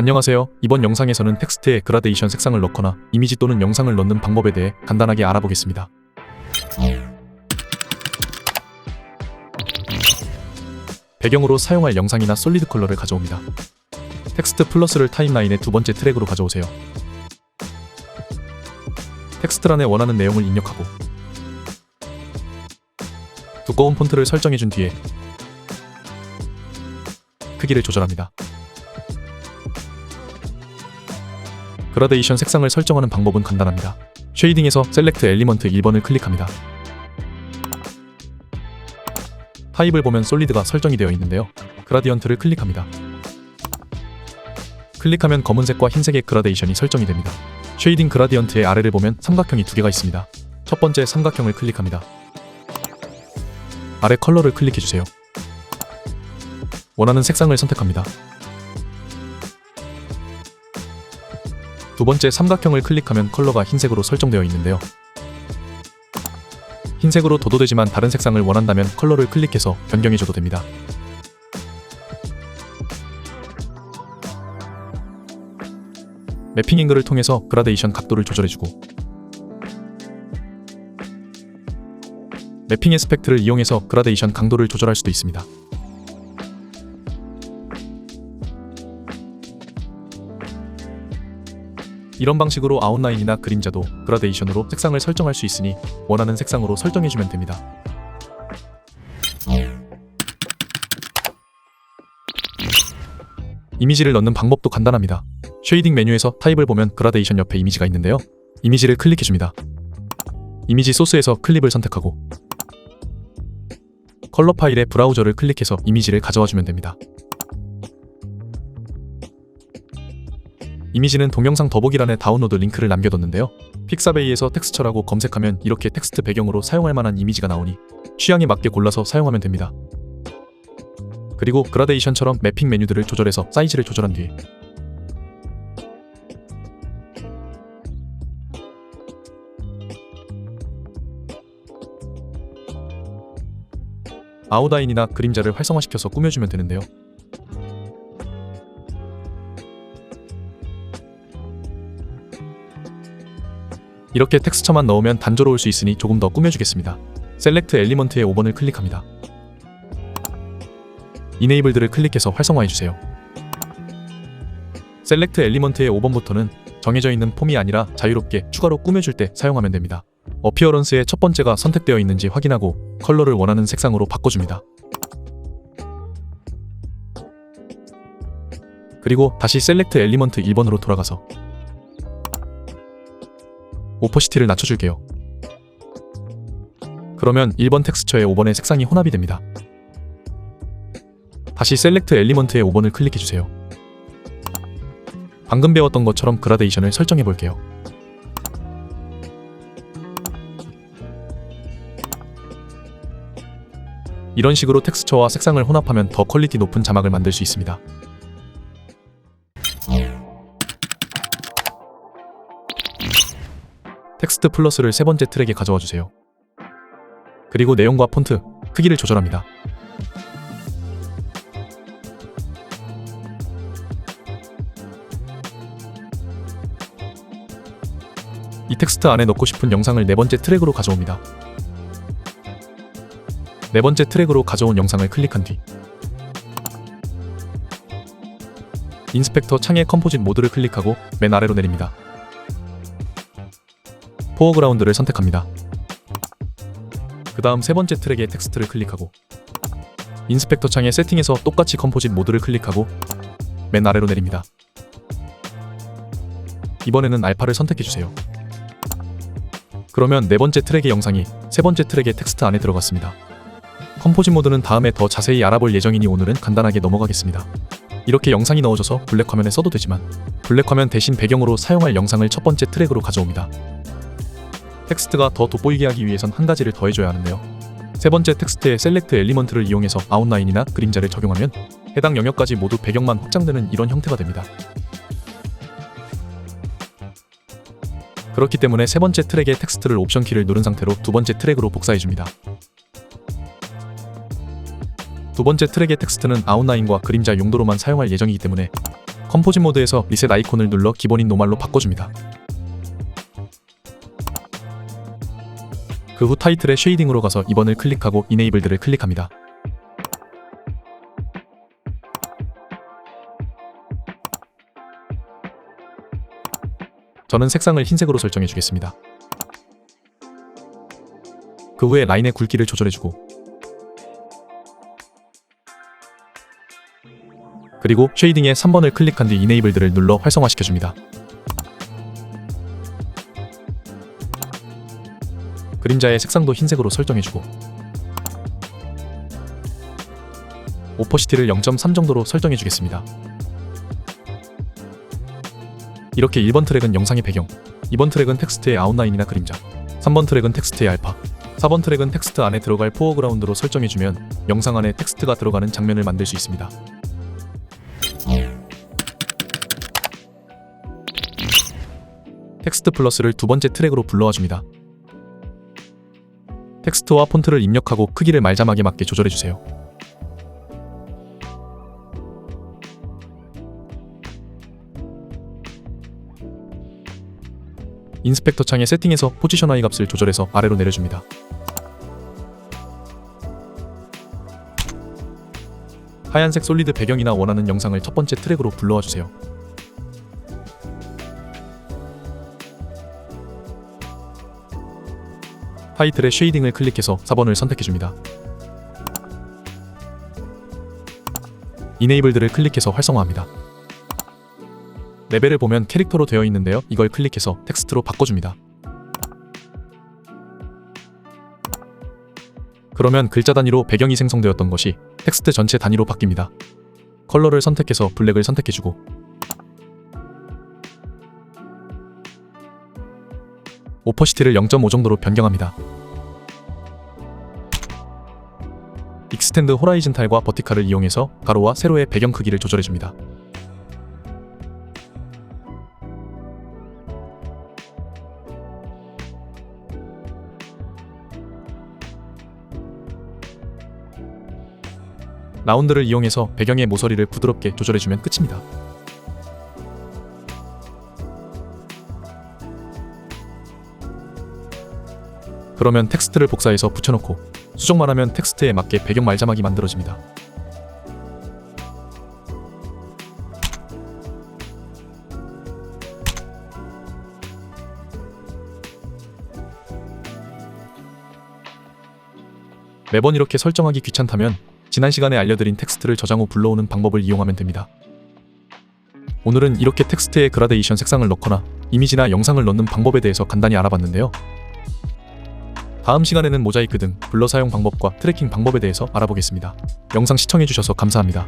안녕하세요. 이번 영상에서는 텍스트에 그라데이션 색상을 넣거나 이미지 또는 영상을 넣는 방법에 대해 간단하게 알아보겠습니다. 배경으로 사용할 영상이나 솔리드 컬러를 가져옵니다. 텍스트 플러스를 타임라인의 두 번째 트랙으로 가져오세요. 텍스트란에 원하는 내용을 입력하고 두꺼운 폰트를 설정해준 뒤에 크기를 조절합니다. 그라데이션 색상을 설정하는 방법은 간단합니다. 쉐이딩에서 셀렉트 엘리먼트 1번을 클릭합니다. 타입을 보면 솔리드가 설정이 되어 있는데요. 그라디언트를 클릭합니다. 클릭하면 검은색과 흰색의 그라데이션이 설정이 됩니다. 쉐이딩 그라디언트의 아래를 보면 삼각형이 두 개가 있습니다. 첫 번째 삼각형을 클릭합니다. 아래 컬러를 클릭해주세요. 원하는 색상을 선택합니다. 두 번째 삼각형을 클릭하면 컬러가 흰색으로 설정되어 있는데요. 흰색으로 도도되지만 다른 색상을 원한다면 컬러를 클릭해서 변경해줘도 됩니다. 매핑 앵글을 통해서 그라데이션 각도를 조절해주고 매핑 에스펙트를 이용해서 그라데이션 강도를 조절할 수도 있습니다. 이런 방식으로 아웃라인이나 그림자도 그라데이션으로 색상을 설정할 수 있으니 원하는 색상으로 설정해주면 됩니다. 이미지를 넣는 방법도 간단합니다. 쉐이딩 메뉴에서 타입을 보면 그라데이션 옆에 이미지가 있는데요. 이미지를 클릭해줍니다. 이미지 소스에서 클립을 선택하고 컬러 파일의 브라우저를 클릭해서 이미지를 가져와 주면 됩니다. 이미지는 동영상 더보기란에 다운로드 링크를 남겨뒀는데요. 픽사베이에서 텍스처라고 검색하면 이렇게 텍스트 배경으로 사용할 만한 이미지가 나오니 취향에 맞게 골라서 사용하면 됩니다. 그리고 그라데이션처럼 매핑 메뉴들을 조절해서 사이즈를 조절한 뒤에 아웃라인이나 그림자를 활성화시켜서 꾸며주면 되는데요. 이렇게 텍스처만 넣으면 단조로울 수 있으니 조금 더 꾸며주겠습니다. 셀렉트 엘리먼트의 5번을 클릭합니다. 이네이블드를 클릭해서 활성화해주세요. 셀렉트 엘리먼트의 5번부터는 정해져 있는 폼이 아니라 자유롭게 추가로 꾸며줄 때 사용하면 됩니다. 어피어런스의 첫 번째가 선택되어 있는지 확인하고 컬러를 원하는 색상으로 바꿔줍니다. 그리고 다시 셀렉트 엘리먼트 1번으로 돌아가서 오퍼시티를 낮춰줄게요. 그러면 1번 텍스처의 5번의 색상이 혼합이 됩니다. 다시 셀렉트 엘리먼트의 5번을 클릭해주세요. 방금 배웠던 것처럼 그라데이션을 설정해 볼게요. 이런 식으로 텍스처와 색상을 혼합하면 더 퀄리티 높은 자막을 만들 수 있습니다. 텍스트 플러스를 세 번째 트랙에 가져와 주세요. 그리고 내용과 폰트, 크기를 조절합니다. 이 텍스트 안에 넣고 싶은 영상을 네 번째 트랙으로 가져옵니다. 네 번째 트랙으로 가져온 영상을 클릭한 뒤 인스펙터 창의 컴포짓 모드를 클릭하고 맨 아래로 내립니다. 포어그라운드를 선택합니다. 그 다음 세 번째 트랙의 텍스트를 클릭하고 인스펙터 창의 세팅에서 똑같이 컴포짓 모드를 클릭하고 맨 아래로 내립니다. 이번에는 알파를 선택해주세요. 그러면 네 번째 트랙의 영상이 세 번째 트랙의 텍스트 안에 들어갔습니다. 컴포짓 모드는 다음에 더 자세히 알아볼 예정이니 오늘은 간단하게 넘어가겠습니다. 이렇게 영상이 넣어져서 블랙 화면에 써도 되지만 블랙 화면 대신 배경으로 사용할 영상을 첫 번째 트랙으로 가져옵니다. 텍스트가 더 돋보이게 하기 위해선 한 가지를 더 해줘야 하는데요. 세 번째 텍스트의 셀렉트 엘리먼트를 이용해서 아웃라인이나 그림자를 적용하면 해당 영역까지 모두 배경만 확장되는 이런 형태가 됩니다. 그렇기 때문에 세 번째 트랙의 텍스트를 옵션 키를 누른 상태로 두 번째 트랙으로 복사해줍니다. 두 번째 트랙의 텍스트는 아웃라인과 그림자 용도로만 사용할 예정이기 때문에 컴포짓 모드에서 리셋 아이콘을 눌러 기본인 노말로 바꿔줍니다. 그 후 타이틀의 쉐이딩으로 가서 2번을 클릭하고 이네이블드를 클릭합니다. 저는 색상을 흰색으로 설정해 주겠습니다. 그 후에 라인의 굵기를 조절해주고 그리고 쉐이딩에 3번을 클릭한 뒤 이네이블드를 눌러 활성화시켜줍니다. 그림자의 색상도 흰색으로 설정해주고 오퍼시티를 0.3 정도로 설정해주겠습니다. 이렇게 1번 트랙은 영상의 배경, 2번 트랙은 텍스트의 아웃라인이나 그림자, 3번 트랙은 텍스트의 알파, 4번 트랙은 텍스트 안에 들어갈 포어그라운드로 설정해주면 영상 안에 텍스트가 들어가는 장면을 만들 수 있습니다. 텍스트 플러스를 두 번째 트랙으로 불러와 줍니다. 텍스트와 폰트를 입력하고 크기를 말자막에 맞게 조절해 주세요. 인스펙터 창의 세팅에서 포지션 하이 값을 조절해서 아래로 내려줍니다. 하얀색 솔리드 배경이나 원하는 영상을 첫 번째 트랙으로 불러와 주세요. 타이틀의 쉐이딩을 클릭해서 4번을 선택해줍니다. 이네이블드를 클릭해서 활성화합니다. 레벨을 보면 캐릭터로 되어 있는데요. 이걸 클릭해서 텍스트로 바꿔줍니다. 그러면 글자 단위로 배경이 생성되었던 것이 텍스트 전체 단위로 바뀝니다. 컬러를 선택해서 블랙을 선택해주고 오퍼시티를 0.5 정도로 변경합니다. 익스텐드 호라이즌 탈과 버티칼을 이용해서 가로와 세로의 배경 크기를 조절해줍니다. 라운드를 이용해서 배경의 모서리를 부드럽게 조절해주면 끝입니다. 그러면 텍스트를 복사해서 붙여놓고 수정만 하면 텍스트에 맞게 배경 말자막이 만들어집니다. 매번 이렇게 설정하기 귀찮다면 지난 시간에 알려드린 텍스트를 저장 후 불러오는 방법을 이용하면 됩니다. 오늘은 이렇게 텍스트에 그라데이션 색상을 넣거나 이미지나 영상을 넣는 방법에 대해서 간단히 알아봤는데요. 다음 시간에는 모자이크 등 블러 사용 방법과 트래킹 방법에 대해서 알아보겠습니다. 영상 시청해주셔서 감사합니다.